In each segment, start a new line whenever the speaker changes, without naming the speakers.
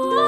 Oh.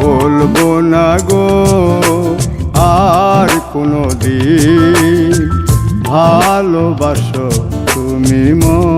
বলব না গো আর কোনো দিন ভালোবাসো তুমি মরে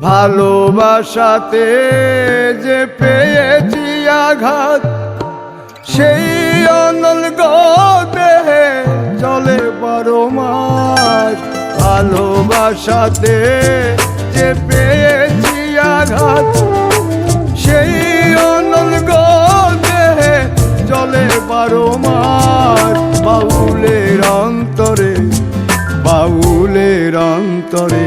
ভালোবাসাতে যে পেয়েছি আঘাত, সেই অনল দেহে চলে বারো মাস ভালোবাসাতে যে পেয়েছি আঘাত, সেই অনল দেহে চলে বারো মাস বাউলের অন্তরে বাউলের অন্তরে